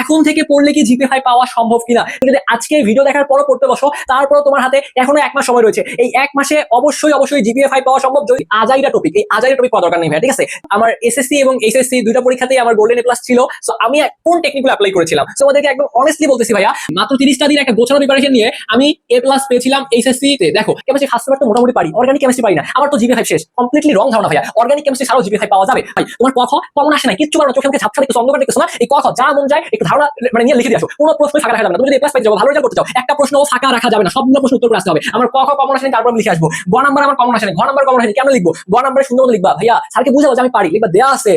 এখন থেকে পড়লে কি জিপে ফাইভ পাওয়া সম্ভব কিনা? যদি আজকে ভিডিও দেখার পরও পড়তে বসো তারপর তোমার হাতে এখনও এক মাস সময় রয়েছে। এই এক মাসে অবশ্যই অবশ্যই জিপিএ ফাইভ পাওয়া সম্ভব। যদি আজাইরা টপিক এই আজাইরা টপিক পাওয়া দরকার নেই ভাই ঠিক আছে? আমার এসএসসি এবং এইচএসসি দুইটা পরীক্ষাতেই আমার গোল্ডেন প্লাস ছিল। সো আমি কোন টেকনিকগুলো অ্যাপ্লাই করেছিলাম? সো আমাদেরকে একদম অনেস্টলি বলতেছি ভাইয়া, মাত্র তিরিশটা দিন একটা গোছানো প্রিপারেশন নিয়ে আমি এ প্লাস পেয়েছিলাম এইচএসসি তে। দেখো কেমিস্ট্রি ফার্স্ট পেপার তো মোটামুটি পারি অর্গানিক কেমিস্ট্রি পারি না। আমার তো জিপি ফাইভ শেষ কমপ্লিটলি রং ধারণা ভাইয়া। অর্গানিক কেমিস্ট্রি ছাড়াও জিপি ফাইভ পাওয়া যাবে। ভাই, তোমার ক খ? কমন আসে না কিচ্ছু না, চোখে মুখে ঝাপসা দেখছ অন্ধকার দেখছ না? এই ক খ, যা মন যায় একটু ধারণা মানে নিয়ে লিখে দিয়ে কোনো প্রশ্ন ফাঁকা রাখা যাবে না। তুমি যদি প্লাস পাইতে যাব ভালো রেজাল্ট করতে চাও, একটা প্রশ্ন ফাঁকা রাখা যাবে না। সবগুলো প্রশ্ন উত্তর আসতে হবে। আমার ক কমন আসেনি, তারপর আমি লিখে আসব। গ নাম্বার আমার কমন আসেনি। ঘ নাম্বার কমন আসেনি। কেন লিখব? গ নাম্বারে সুন্দর লিখবা। ভাইয়া, স্যারকে বুঝাবো যে আমি পারি। লিখবা, দেয়া আছে।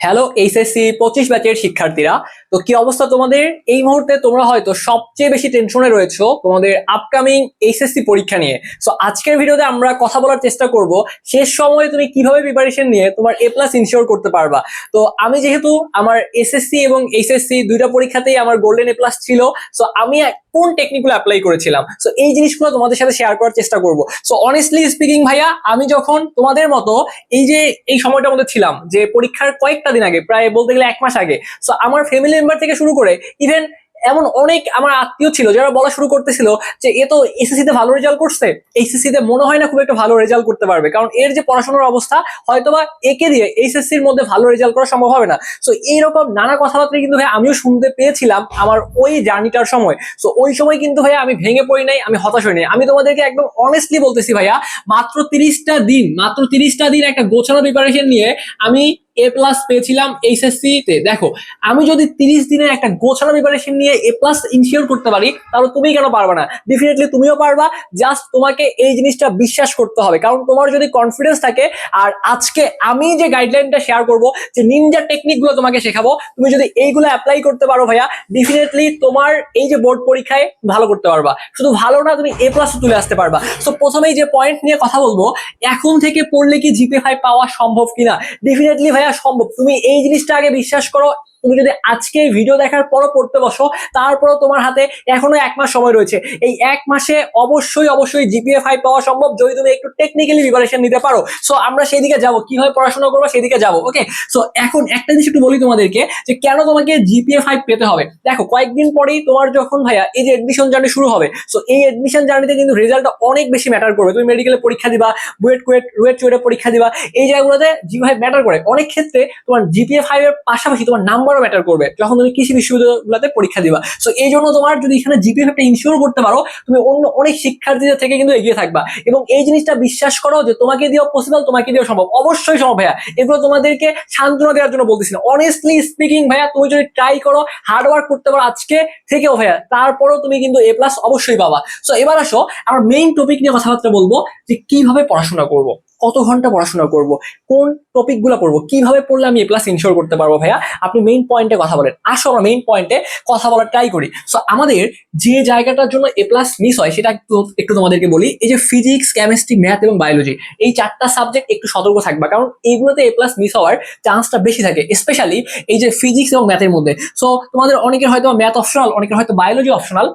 হ্যালো এইচএসসি পঁচিশ ব্যাচের শিক্ষার্থীরা। তো কি অবস্থা তোমাদের? এই মুহূর্তে তোমরা হয়তো সবচেয়ে বেশি টেনশনে রয়েছো তোমাদের আপকামিং এইচএসসি পরীক্ষা নিয়ে। সো আজকের ভিডিওতে আমরা কথা বলার চেষ্টা করব শেষ সময়ে তুমি কীভাবে প্রিপারেশন নিয়ে তোমার এ প্লাস ইনশিওর করতে পারবা। তো আমি যেহেতু আমার এসএসসি এবং এইচএসসি দুইটা পরীক্ষাতেই আমার গোল্ডেন এ প্লাস ছিল সো আমি কোন টেকনিকগুলো অ্যাপ্লাই করেছিলাম। সো এই জিনিসগুলো তোমাদের সাথে শেয়ার করার চেষ্টা করব। সো অনেস্টলি স্পিকিং ভাইয়া, আমি যখন তোমাদের মতো এই যে এই সময়টার মধ্যে ছিলাম, যে পরীক্ষার কয়েকটা দিন আগে, প্রায় বলতে গেলে এক মাস আগে। সো আমার ফ্যামিলি মেম্বার থেকে শুরু করে ইভেন এমন অনেক আমার আত্মীয় ছিল যারা বলা শুরু করতেছিল যে, এ তো এসএসসি তে ভালো রেজাল্ট করছে। এইচএসসি তে মনে হয় না খুব একটা ভালো রেজাল্ট করতে পারবে। কারণ এর যে পড়াশোনার অবস্থা, হয়তোবা একে দিয়ে এইচএসসি এর মধ্যে ভালো রেজাল্ট করা সম্ভব হবে না। সো এইরকম নানা কথাবার্তা কিন্তু ভাই আমিও শুনতে পেয়েছিলাম আমার ওই জার্নিটার সময়। সো ওই সময় কিন্তু ভাইয়া আমি ভেঙে পড়ি নাই, আমি হতাশ হই নাই। আমি তোমাদেরকে একদম অনেস্টলি বলতেছি ভাইয়া, মাত্র তিরিশটা দিন, মাত্র তিরিশটা দিন একটা গোছানো প্রিপারেশন নিয়ে আমি এ প্লাস পেয়েছিলাম এইচএসসি তে। দেখো, আমি যদি তিরিশ দিনের একটা গোছানো প্রিপারেশন নিয়ে এ প্লাস ইনশিওর করতে পারি, তাহলে তুমি কেন পারবে না? ডেফিনেটলি তুমিও পারবা জাস্ট তোমাকে এই জিনিসটা বিশ্বাস করতে হবে। কারণ তোমার যদি কনফিডেন্স থাকে, আর আজকে আমি যে গাইডলাইনটা শেয়ার করব, যে নিনজা টেকনিকগুলো তোমাকে শেখাবো, তুমি যদি এইগুলো অ্যাপ্লাই করতে পারো ভাইয়া ডেফিনেটলি তোমার এই যে বোর্ড পরীক্ষায় ভালো করতে পারবা। শুধু ভালো না, তুমি এ প্লাস তুলে আসতে পারবা। সো প্রথমেই যে পয়েন্ট নিয়ে কথা বলব, এখন থেকে পড়লে কি জিপে ফাইভ পাওয়া সম্ভব কিনা? ডেফিনেটলি ভাইয়া সম্ভব। তুমি এই জিনিসটা আগে বিশ্বাস করো তুমি যদি আজকে ভিডিও দেখার পরও পড়তে বসো, তারপরও তোমার হাতে এখনও এক মাস সময় রয়েছে। এই এক মাসে অবশ্যই অবশ্যই জিপিএ ফাইভ পাওয়া সম্ভব যদি তুমি একটু টেকনিক্যালি প্রিপারেশন নিতে পারো। সো আমরা সেই দিকে যাব। কীভাবে পড়াশোনা করব সেই দিকে যাব ওকে সো এখন একটা জিনিস একটু বলি তোমাদেরকে যে কেন তোমাকে জিপিএ ফাইভ পেতে হবে? দেখো, কয়েকদিন পরেই তোমার যখন ভাইয়া এই যে এডমিশন জার্নি শুরু হবে সো এই এডমিশন জার্নিতে কিন্তু রেজাল্টটা অনেক বেশি ম্যাটার করবে। তুমি মেডিকেলে পরীক্ষা দিবা বুয়েট কুয়েট রুয়েট চুয়েটে পরীক্ষা দিবা, এই জায়গাগুলোতে জিপি ফাইভ ম্যাটার করে। অনেক ক্ষেত্রে তোমার জিপিএ ফাইভ এর পাশাপাশি তোমার নাম্বারও ম্যাটার করবে। যখন তুমি কৃষি বিশ্ববিদ্যালয়গুলোতে পরীক্ষা দিবা। সো এই জন্য তোমার যদি এখানে জিপিএ ফাইভটা ইনশিওর করতে পারো, তুমি অন্য অনেক শিক্ষার্থীদের থেকে কিন্তু এগিয়ে থাকবা। এবং এই জিনিসটা বিশ্বাস করো যে, তোমাকে দিয়েও পসিবল তোমাকে দিয়েও সম্ভব। অবশ্যই সম্ভব ভাইয়া। এগুলো তোমাদেরকে সান্ত্বনা দেওয়ার জন্য বলতেছি না। অনেস্টলি স্পিকিং ভাইয়া, তুমি যদি ট্রাই করো হার্ড ওয়ার্ক করতে পারো আজকে থেকেও ভাইয়া, তারপরও তুমি কিন্তু এ প্লাস অবশ্যই পাবা। সো এবার আসো, আমার মেইন টপিক নিয়ে কথাবার্তা বলব যে, কীভাবে পড়াশোনা করব। কত ঘণ্টা পড়াশোনা করব? কোন টপিকগুলো পড়ব? কীভাবে পড়লে আমি এ প্লাস ইনশিওর করতে পারব ভাইয়া? আপনি মেইন পয়েন্টে কথা বলেন। আসো আমরা মেইন পয়েন্টে কথা বলার ট্রাই করি। সো আমাদের যে জায়গাটার জন্য এ প্লাস মিস হয়, সেটা একটু একটু তোমাদেরকে বলি। এই যে ফিজিক্স কেমিস্ট্রি ম্যাথ এবং বায়োলজি এই চারটা সাবজেক্ট একটু সতর্ক থাকবা। কারণ এইগুলোতে এ প্লাস মিস হওয়ার চান্সটা বেশি থাকে স্পেশালি এই যে ফিজিক্স এবং ম্যাথের মধ্যে। সো তোমাদের অনেকের হয়তো ম্যাথ অপশনাল অনেকের হয়তো বায়োলজি অপশনাল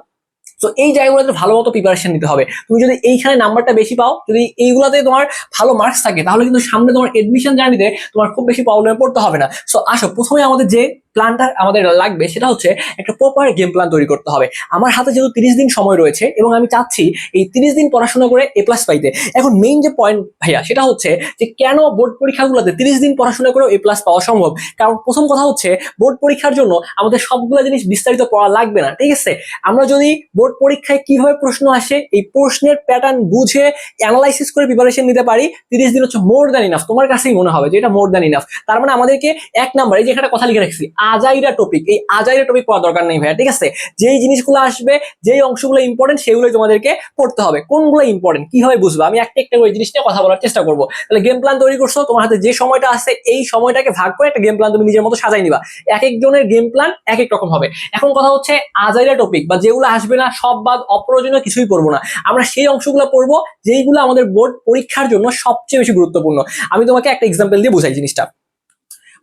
তো এই জায়গাগুলোতে ভালো মতো প্রিপারেশন নিতে হবে। তুমি যদি এইখানে নাম্বারটা বেশি পাও, যদি এইগুলাতে তোমার ভালো মার্কস থাকে, তাহলে কিন্তু সামনে তোমার এডমিশন জার্নিতে তোমার খুব বেশি প্রবলেমে পড়তে হবে না। সো আসো, প্রথমে আমাদের যে প্ল্যানটা আমাদের লাগবে সেটা হচ্ছে একটা প্রপার গেম প্ল্যান তৈরি করতে হবে। আমার হাতে যেহেতু তিরিশ দিন সময় রয়েছে এবং আমি চাচ্ছি এই তিরিশ দিন পড়াশোনা করে এ প্লাস পাইতে। এখন মেইন যে পয়েন্ট ভাইয়া, সেটা হচ্ছে যে কেন বোর্ড পরীক্ষাগুলোতে তিরিশ দিন পড়াশোনা করেও এ প্লাস পাওয়া সম্ভব? কারণ প্রথম কথা হচ্ছে বোর্ড পরীক্ষার জন্য আমাদের সবগুলো জিনিস বিস্তারিত পড়া লাগবে না, ঠিক আছে? আমরা যদি বোর্ড পরীক্ষায় কীভাবে প্রশ্ন আসে, এই প্রশ্নের প্যাটার্ন বুঝে অ্যানালাইসিস করে প্রিপারেশন নিতে পারি, তিরিশ দিন হচ্ছে মোর দ্যান ইনাফ তোমার কাছেই মনে হবে যে এটা মোর দ্যান ইনাফ তার মানে আমাদেরকে এক নাম্বার এই যে একটা কথা লিখে রাখছি আজাইরা টপিক এই আজাইরা টপিক পড়া দরকার নেই ভাইয়া, ঠিক আছে? যেই জিনিসগুলো আসবে, যেই অংশগুলো ইম্পর্টেন্ট সেগুলোই তোমাদেরকে পড়তে হবে। কোনগুলো ইম্পর্টেন্ট কীভাবে বুঝবে? আমি একটা একটা করে জিনিস নিয়ে কথা বলার চেষ্টা করব। তাহলে গেম প্ল্যান তৈরি করছ, তোমার হাতে যে সময়টা আছে, এই সময়টাকে ভাগ করে একটা গেম প্ল্যান তুমি নিজের মতো সাজাই নিবা। এক একজনের গেম প্ল্যান এক এক রকম হবে। এখন কথা হচ্ছে আজাইরা টপিক বা যেগুলো আসবে না, সব বাদ, অপ্রয়োজনীয় কিছুই পড়ব না। আমরা সেই অংশগুলো পড়ব, যেইগুলো আমাদের বোর্ড পরীক্ষার জন্য সবচেয়ে বেশি গুরুত্বপূর্ণ। আমি তোমাকে একটা এক্সাম্পল দিয়ে বোঝাই জিনিসটা।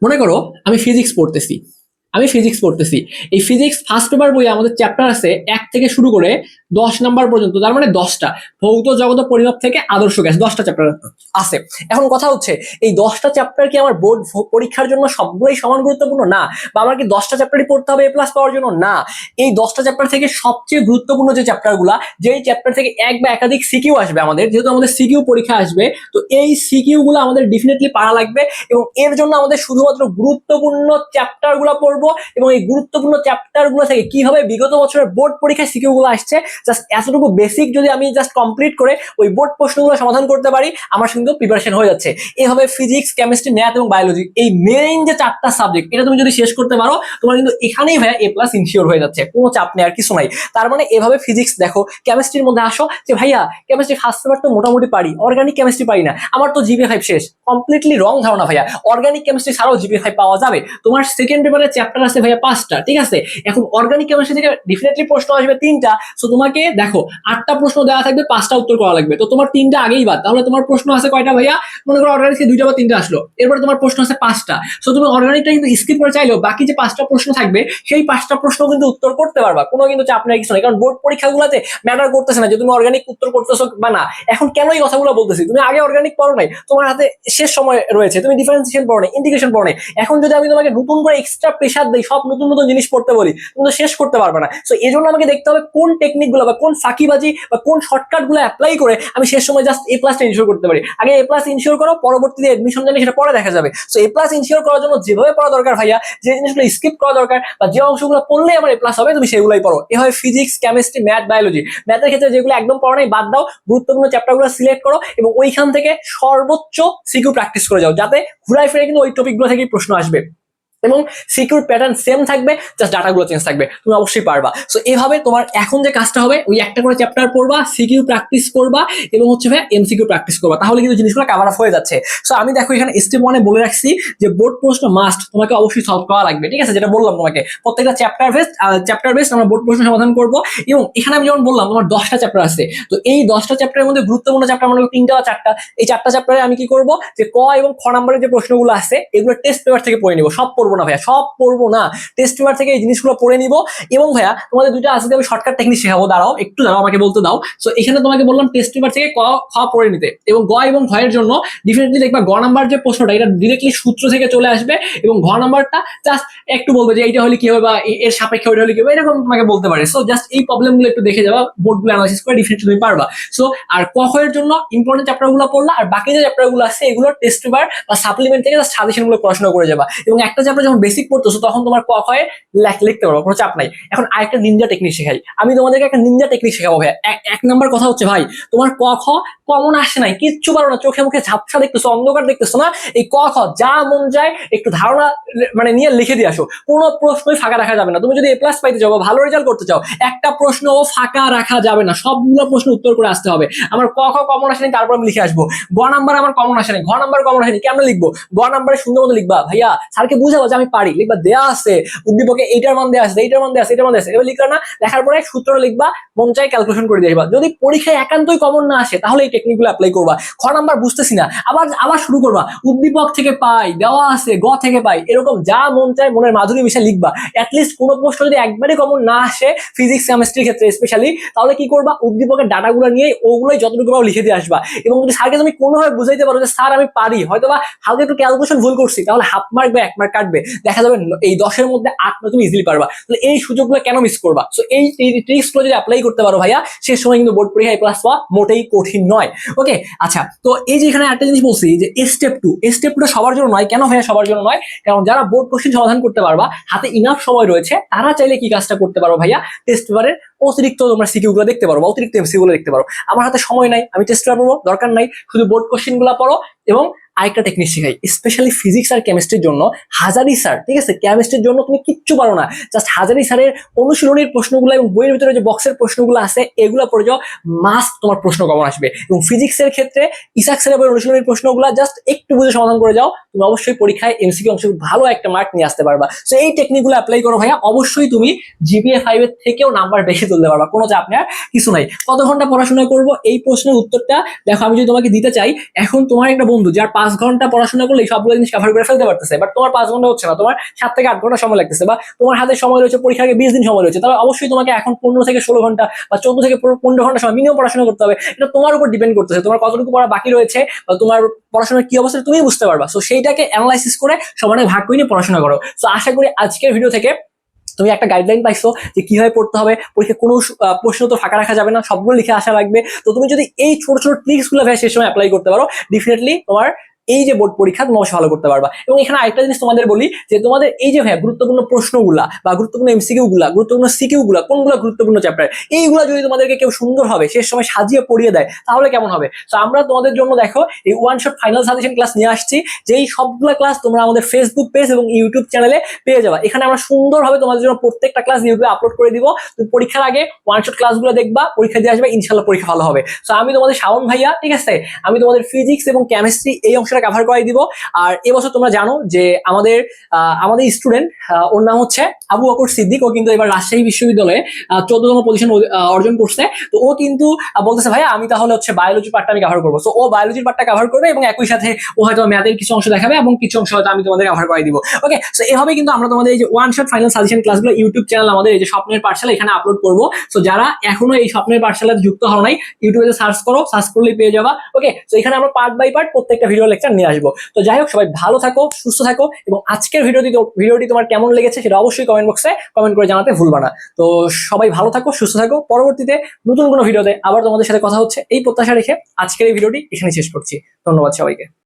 মনে করো আমি ফিজিক্স পড়তেছি। আমি ফিজিক্স পড়তেছি। এই ফিজিক্স ফার্স্ট পেপার বই আমাদের চ্যাপ্টার আছে এক থেকে শুরু করে দশ নাম্বার পর্যন্ত, তার মানে দশটা। ভৌত জগত পরিমাপ থেকে আদর্শ গ্যাস দশটা চ্যাপ্টার আছে। এখন কথা হচ্ছে, এই দশটা চ্যাপ্টার কি আমার বোর্ড পরীক্ষার জন্য সবগুলোই সমান গুরুত্বপূর্ণ? না। বা আমার কি দশটা চ্যাপ্টারই পড়তে হবে এ প্লাস পাওয়ার জন্য? না। এই দশটা চ্যাপ্টার থেকে সবচেয়ে গুরুত্বপূর্ণ যে চ্যাপ্টারগুলো যেই চ্যাপ্টার থেকে এক বা একাধিক সিকিউ আসবে আমাদের, যেহেতু আমাদের সিকিউ পরীক্ষা আসবে, তো এই সিকিউ গুলো আমাদের ডেফিনেটলি পারা লাগবে এবং এর জন্য আমাদের শুধুমাত্র গুরুত্বপূর্ণ চ্যাপ্টারগুলো পড়ব এবং এই গুরুত্বপূর্ণ চ্যাপ্টারগুলো থেকে কীভাবে বিগত বছরের বোর্ড পরীক্ষায় সিকিউ গুলো আসছে জাস্ট এতটুকু বেসিক যদি আমি জাস্ট কমপ্লিট করে ওই বোর্ড প্রশ্নগুলো সমাধান করতে পারি, আমার কিন্তু প্রিপারেশন হয়ে যাচ্ছে। এভাবে ফিজিক্স কেমিস্ট্রি ম্যাথ এবং বায়োলজি এই মেইন যে চারটা সাবজেক্ট এটা তুমি যদি শেষ করতে পারো, তোমার কিন্তু এখানেই ভাইয়া এ প্লাস ইনশিওর হয়ে যাচ্ছে, কোনো চাপ নেই আর কিছু নাই। তার মানে এভাবে ফিজিক্স দেখো কেমিস্ট্রির মধ্যে আসো যে ভাইয়া কেমিস্ট্রি ফার্স্ট পেপার তো মোটামুটি পারি অর্গানিক কেমিস্ট্রি পারি না, আমার তো জিপি ফাইভ শেষ কমপ্লিটলি রং ধারণা ভাইয়া অর্গানিক কেমিস্ট্রি ছাড়াও জিপি ফাইভ পাওয়া যাবে। তোমার সেকেন্ড পেপারে চ্যাপ্টার আছে ভাইয়া পাঁচটা, ঠিক আছে? এখন অর্গানিক কেমিস্ট্রি থেকে ডেফিনেটলি প্রশ্ন আসবে তিনটা। সো তোমাকে দেখো, আটটা প্রশ্ন দেওয়া থাকবে, পাঁচটা উত্তর করা লাগবে। তো তোমার তিনটা আগেই বাদ। তাহলে তোমার প্রশ্ন আছে কয়টা ভাইয়া? মনে করো অর্গানিক থেকে দুইটা বা তিনটা আসলো। এরপর তোমার প্রশ্ন আছে পাঁচটা। সো তুমি অর্গানিকটা কিন্তু স্কিপ করে চাইলেও বাকি যে পাঁচটা প্রশ্ন থাকবে, সেই পাঁচটা প্রশ্ন কিন্তু উত্তর করতে পারবা। কোনো কিন্তু চাপ নেই, কিছু নেই। কারণ বোর্ড পরীক্ষাগুলোতে ম্যাটার করতেছে না যে তুমি অর্গানিক উত্তর করতেছো বা না। এখন কেন এই কথাগুলো বলতেছি? তুমি আগে অর্গানিক পড়ো নাই। তোমার হাতে শেষ সময় রয়েছে। তুমি ডিফারেন্সিয়েশন পড়ো নাই ইন্টিগ্রেশন পড়ো নাই। এখন যদি আমি তোমাকে নতুন করে এক্সট্রা প্রেশার দিই, সব নতুন নতুন জিনিস পড়তে বলি, তুমি তো শেষ করতে পারবে না। সো এই জন্য আমাকে দেখতে হবে কোন টেকনিকগুলো বা কোন ফাঁকিবাজি বা কোন শর্টকাটগুলো অ্যাপ্লাই করে আমি শেষ সময় জাস্ট এ প্লাসটা ইনশিওর করতে পারি। আগে এ প্লাস ইনশিওর করো, পরবর্তীতে এডমিশন জানি সেটা পরে দেখা যাবে। সো এ প্লাস ইনশিওর করার জন্য যেভাবে পড়া দরকার ভাইয়া, যে জিনিসগুলো স্কিপ করা দরকার বা যে অংশগুলো পড়লেই আমার এ প্লাস হবে, তুমি সেগুলোই পড়ো। এ হয় ফিজিক্স কেমিস্ট্রি ম্যাথ বায়োলজি ম্যাথের ক্ষেত্রে যেগুলো একদম পড়ো নাই, বাদ দাও, গুরুত্বপূর্ণ চ্যাপ্টারগুলো সিলেক্ট করো এবং ওইখান থেকে সর্বোচ্চ সিকিউ প্র্যাকটিস করে যাও, যাতে ঘুরাই ফিরে কিন্তু ওই টপিকগুলো থেকেই প্রশ্ন আসবে। এবং সিকিউর প্যাটার্ন সেম থাকবে জাস্ট ডাটাগুলো চেঞ্জ থাকবে, তুমি অবশ্যই পারবা। সো এভাবে তোমার এখন যে কাজটা হবে, ওই একটা করে চ্যাপ্টার পড়বা সিকিউ প্র্যাকটিস করবা এবং হচ্ছে ভাই এমসিকিউ প্র্যাকটিস করবা। তাহলে কিন্তু জিনিসগুলো কাভার আপ হয়ে যাচ্ছে। সো আমি দেখো এখানে স্টেপ ওয়ানে বলে রাখছি যে বোর্ড প্রশ্ন মাস্ট তোমাকে অবশ্যই সলভ করা লাগবে, ঠিক আছে? যেটা বললাম তোমাকে। প্রত্যেকটা চ্যাপ্টার বেস্ট চ্যাপ্টার বেস্ট আমরা বোর্ড প্রশ্ন সমাধান করব এবং এখানে আমি যেমন বললাম, তোমার দশটা চ্যাপ্টার আছে। তো এই দশটা চ্যাপ্টারের মধ্যে গুরুত্বপূর্ণ চ্যাপ্টার মনে করো তিনটা বা চারটা। এই চারটা চ্যাপ্টারে আমি কি করব? যে ক এবং খ নাম্বারের যে প্রশ্নগুলো আছে, এগুলো টেস্ট পেপার থেকে পড়ে নিবো। সব পড়ব। না ভাইয়া, সব পড়ব না। টেস্ট পেপার থেকে এই জিনিসগুলো পড়ে নিবো। এবং ভাইয়া, তোমাদের দুইটা আজকে আমি শর্টকাট টেকনিক শেখাবো, দাঁড়াও, একটু দাঁড়াও, আমাকে বলতে দাও। সো এখানে তোমাকে বললাম টেস্ট পেপার থেকে ক, খ পড়ে নিতে। এবং গ এবং ঘয়ের জন্য ডিফিনেটলি দেখবা গ নাম্বার যে প্রশ্নটা, এটা ডিরেক্টলি সূত্র থেকে চলে আসবে। এবং ঘ নাম্বারটা জাস্ট একটু বলবে যে, এইটা হলে কি হবে বা এর সাপেক্ষে ওইটা হলে কি হবে, এরকম তোমাকে বলতে পারে। সো জাস্ট এই প্রবলেমগুলো একটু দেখে যাবা বোর্ডগুলো অ্যানালাইসিস করে ডিফিনেটলি তুমি পারবা। সো আর ক এর জন্য ইম্পর্টেন্ট চ্যাপ্টারগুলো পড়লা, আর বাকি যে চ্যাপ্টারগুলো আছে, এগুলো টেস্ট পেপার বা সাপ্লিমেন্ট থেকে সাজেশনগুলো পড়াশোনা করে যাবা। এবং একটা যখন বেসিক পড়তেছো, তখন তোমার ক লেখ- লিখতে পারব কোনো চাপ নাই। এখন আরেকটা নিনজা টেকনিক শেখাই। আমি তোমাদেরকে একটা নিনজা টেকনিক শেখাবো ভাই এক- নম্বর কথা হচ্ছে ভাই, তোমার ক, খ কমন আসছে নাই, কিচ্ছু পারো না, চোখে মুখে ঝাপসা দেখতেছো, অন্ধকার দেখতেছো না? এই ক, খ যা মন যায় একটু ধারণা মানে নিয়ে লিখে দিয়ে আসো। কোনো প্রশ্নই ফাঁকা রাখা যাবে না। তুমি যদি এ প্লাস পাইতে চাও ভালো রেজাল্ট করতে চাও, একটা প্রশ্ন ফাঁকা রাখা যাবে না। সবগুলো প্রশ্ন উত্তর করে আসতে হবে। আমার ক, খ কমন আসেনি তারপর আমি লিখে আসব। গ নাম্বার আমার কমন আসেনি ঘ নাম্বার কমন আসেনি কেমন লিখব? গ নাম্বারে সুন্দর মতো লিখবা। ভাইয়া, স্যারকে বুঝাবো যে আমি পারি, লিখবা দেয়া আছে, উদ্দীপকে এইটার মান দেওয়া আছে, এইটার মান দেওয়া আছে, এইটার মান দেওয়া আছে, এবার লিখলা না, লেখার পরে সূত্রটা লিখবা, মন চাই ক্যালকুলেশন করে দিয়ে। যদি পরীক্ষায় একান্তই কমন না আসে, তাহলে এই টেকনিকগুলো অ্যাপ্লাই করবা। খ নাম্বার বুঝতেছি না, আবার আবার শুরু করবা। উদ্দীপক থেকে পাই, দেওয়া আছে, গ থেকে পাই, এরকম যা মন চায় মনের মাধুরী মিশে লিখবা। অ্যাটলিস্ট কোনো প্রশ্ন যদি একবারই কমন না আসে ফিজিক্স কেমিস্ট্রির ক্ষেত্রে স্পেশালি তাহলে কি করবা? উদ্দীপকের ডাটাগুলো নিয়ে ওগুলোই যতটুকু পারো লিখে দিয়ে আসবা। এবং যদি স্যারকে তুমি কোনোভাবে বুঝাইতে পারো যে, স্যার, আমি পারি। হয়তো বা হালকা একটু ক্যালকুলেশন ভুল করছি, তাহলে হাফ মার্ক বা এক মার্ক কাটবে। দেখা যাবে এই দশের মধ্যে আট মার্ক তুমি ইজিলি পারবা। তাহলে এই সুযোগগুলো কেন মিস করবা? সো এই ট্রিক্সগুলো যদি অ্যাপ্লাই করতে পারো ভাইয়া, সে সময় কিন্তু বোর্ড পরীক্ষায় প্লাস পাওয়া মোটেই কঠিন নয়। ওকে আচ্ছা তো এই যে এখানে একটা জিনিস বলছি, যে স্টেপ টু স্টেপ টুটা সবার জন্য নয়। কেন ভাইয়া সবার জন্য নয়? কারণ যারা বোর্ড কোশ্চেন সমাধান করতে পারবা, হাতে ইনাফ সময় রয়েছে, তারা চাইলে কি কাজটা করতে পারো ভাইয়া? টেস্ট পেপারের অতিরিক্ত তোমরা সিকিউ গুলো দেখতে পারো, বা অতিরিক্ত এমসি গুলো দেখতে পারো। আমার হাতে সময় নাই, আমি টেস্ট পেপার পড়ব, দরকার নাই। শুধু বোর্ড কোশ্চেনগুলো পড়ো এবং আরেকটা টেকনিক শেখাই স্পেশালি ফিজিক্স আর কেমিস্ট্রির জন্য। হাজারি স্যার ঠিক আছে? কেমিস্ট্রির জন্য তুমি কিচ্ছু পারো না। জাস্ট হাজারি স্যারের অনুশীলনীর প্রশ্নগুলো এবং বইয়ের ভিতরে যে বক্সের প্রশ্নগুলো আছে, এগুলো পড়ে যাও। মাস্ট তোমার প্রশ্ন কমন আসবে। এবং ফিজিক্সের ক্ষেত্রে ইসাক স্যারের বইয়ের অনুশীলনীর প্রশ্নগুলো জাস্ট একটু বুঝে সমাধান করে যাও। তুমি অবশ্যই পরীক্ষায় এমসিকিউ অংশ ভালো একটা মার্ক নিয়ে আসতে পারবা। সো এই টেকনিকগুলো অ্যাপ্লাই করো ভাইয়া। অবশ্যই তুমি জিপিএ ফাইভ এর থেকেও নাম্বার বেশি তুলতে পারবা। কোনো চাপ নেই, আর কিছু নাই। কত ঘণ্টা পড়াশোনা করব? এই প্রশ্নের উত্তরটা দেখো, আমি যদি তোমাকে দিতে চাই, এখন তোমার একটা বন্ধু, যার পাঁচ পাঁচ ঘণ্টা পড়াশোনা করলে সবগুলো জিনিস কভার করে ফেলতে পারতেছে। বাট তোমার পাঁচ ঘণ্টা হচ্ছে না, তোমার সাত থেকে আট ঘণ্টা সময় লাগতেছে বা তোমার হাতে সময় রয়েছে, পরীক্ষার আগে বিশ দিন সময় রয়েছে, তাহলে অবশ্যই তোমাকে এখন পনেরো থেকে ষোলো ঘণ্টা বা চোদ্দ থেকে পনেরো ঘণ্টা সময় মিনিমাম পড়াশোনা করতে হবে। এটা তোমার উপর ডিপেন্ড করতেছে, তোমার কতটুকু পড়া বাকি রয়েছে বা তোমার পড়াশোনার কি অবস্থা তুমি বুঝতে পারবা। সো সেইটাকে অ্যানালাইসিস করে সমানে ভাগ করে নিয়ে পড়াশোনা করো। সো আশা করি আজকের ভিডিও থেকে তুমি একটা গাইডলাইন পাইছো যে কীভাবে পড়তে হবে পরীক্ষা কোনো প্রশ্ন তো ফাঁকা রাখা যাবে না, সবগুলো লিখে আসা লাগবে। তো তুমি যদি এই ছোট ছোট ট্রিক্সগুলো ভাই সেই সময় অ্যাপ্লাই করতে পারো ডেফিনেটলি তোমার এই যে বোর্ড পরীক্ষা তুমি ভালো করতে পারবা। এবং এখানে আরেকটা জিনিস তোমাদের বলি, যে তোমাদের এই যে ভাই গুরুত্বপূর্ণ প্রশ্নগুলা বা গুরুত্বপূর্ণ এমসিকিউ গুলা গুরুত্বপূর্ণ সিকিউ গুলা কোনগুলো গুরুত্বপূর্ণ চ্যাপ্টার এইগুলা যদি তোমাদেরকে কেউ সুন্দর হবে শেষ সময় সাজিয়ে পড়িয়ে দেয়, তাহলে কেমন হবে? তো আমরা তোমাদের জন্য দেখো, এই one shot final suggestion class নিয়ে আসছি, যেই সবগুলা ক্লাস তোমরা আমাদের ফেসবুক পেজ এবং ইউটিউব চ্যানেলে পেয়ে যাবা। এখানে আমরা সুন্দরভাবে তোমাদের জন্য প্রত্যেকটা ক্লাস ইউটিউবে আপলোড করে দিব। তুমি পরীক্ষার আগে ওয়ান শট ক্লাসগুলো দেখবা, পরীক্ষা দিয়ে আসবে ইনশাল্লাহ পরীক্ষা ভালো হবে। তো আমি তোমাদের শাওন ভাইয়া, ঠিক আছে? আমি তোমাদের ফিজিক্স এবং কেমিস্ট্রি এই অংশটা কভার করাই দিব। আর এবছর তোমরা জানো যে আমাদের আমাদের স্টুডেন্ট ওর নাম হচ্ছে আবু বকর সিদ্দিক। ও কিন্তু এবার রাজশাহী বিশ্ববিদ্যালয়ে চোদ্দতম পজিশন অর্জন করছে। তো ও কিন্তু বলতেছে, ভাইয়া, আমি তাহলে হচ্ছে বায়োলজি পার্টটা আমি কভার করব। তো ও বায়োলজির পার্টটা কভার করবে এবং একই সাথে ও হয়তো ম্যাথের কিছু অংশ দেখাবে এবং কিছু অংশ হয়তো আমি তোমাদের কভার করাই দিব। ওকে সো এভাবে কিন্তু আমরা তোমাদের এই যে ওয়ান শট ফাইনাল সাজেশন ক্লাসগুলো ইউটিউব চ্যানেল আমাদের এই যে স্বপ্নের পাঠশালা এখানে আপলোড করব। সো যারা এখনও এই স্বপ্নের পাঠশালাতে যুক্ত হও নাই ইউটিউবে সার্চ করো সার্চ করলেই পেয়ে যাবা। ওকে তো এখানে আমরা পার্ট বাই পার্ট প্রত্যেকটা ভিডিও লেকচার নিয়ে আসব। তো যাই হোক, সবাই ভালো থাকো, সুস্থ থাকো এবং আজকের ভিডিওটি ভিডিওটি তোমার কেমন লেগেছে সেটা অবশ্যই কমেন্ট বক্সে কমেন্ট করে জানাতে ভুলবা না। তো সবাই ভালো থাকো, সুস্থ থাকো। পরবর্তীতে নতুন কোনো ভিডিওতে আবার তোমাদের সাথে কথা হচ্ছে, এই প্রত্যাশা রেখে আজকের এই ভিডিওটি এখানে শেষ করছি। ধন্যবাদ সবাইকে।